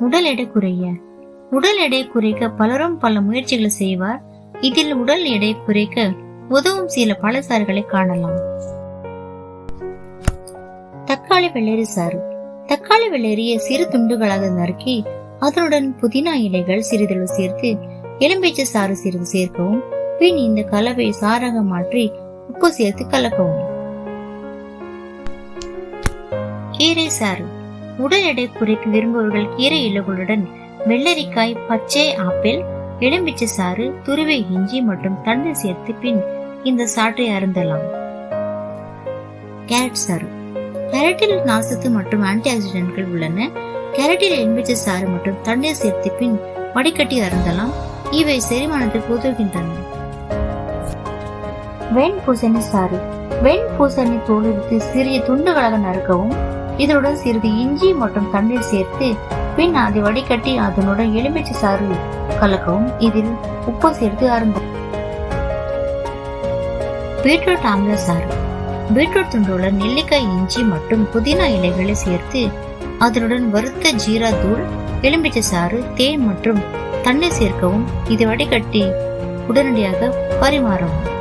உடல் எடை குறைய. உடல் எடை குறைக்க பலரும் பல முயற்சிகளை செய்வார். இதில் உடல் எடை குறைக்க உதவும் சில பழச்சாறுகளை காணலாம். தக்காளி வெள்ளரி சாறு. தக்காளி வெள்ளரியை சிறு துண்டுகளாக நறுக்கி அதனுடன் புதினா இலைகள் சிறிதளவு சேர்த்து எலும்பிச்சை சாறு சிறிது சேர்க்கவும் பின் இந்த கலவை சாறாக மாற்றி உப்பு சேர்த்து கலக்கவும். கீரை சாறு. உடல் எடை குறைக்க விரும்புபவர்கள் கீரை இலைகளுடன் வெள்ளரிக்காய் பச்சை ஆப்பிள் எலும்பிச்சை சாறு துருவை இஞ்சி மற்றும் தண்ணீர் சேர்த்து பின் இந்த சாற்றை அருந்தலாம். கேரட் சாறு. கேரட்டில் நாசத்து மற்றும் ஆன்டி ஆக்சிடென்ட்கள் உள்ளன. கேரட்டில் எலும்பிச்சை சாறு மற்றும் தண்ணீர் சேர்த்து பின் வடிகட்டி அருந்தலாம். இவை செரிமானத்திற்கு உதவுகின்றன வெண் பூசணி சாறு. வெண் பூசணி தோலுரித்து சிறிய துண்டுகளாக நறுக்கவும். இதனுடன் சிறிது இஞ்சி மற்றும் தண்ணீர் சேர்த்து பின் அதை வடிகட்டி அதனுடன் எலுமிச்சை சாறு கலக்கவும். இதில் உப்பு சேர்த்து அருந்தும் பீட்ரூட் ஆம்ல சாறு. பீட்ரூட் துண்டுடன் நெல்லிக்காய் இஞ்சி மற்றும் புதினா இலைகளை சேர்த்து அதனுடன் வறுத்த ஜீரா தூள் எலுமிச்சை சாறு தேன் மற்றும் தண்ணீர் சேர்க்கவும். இதை வடிகட்டி உடனடியாக பரிமாறவும்.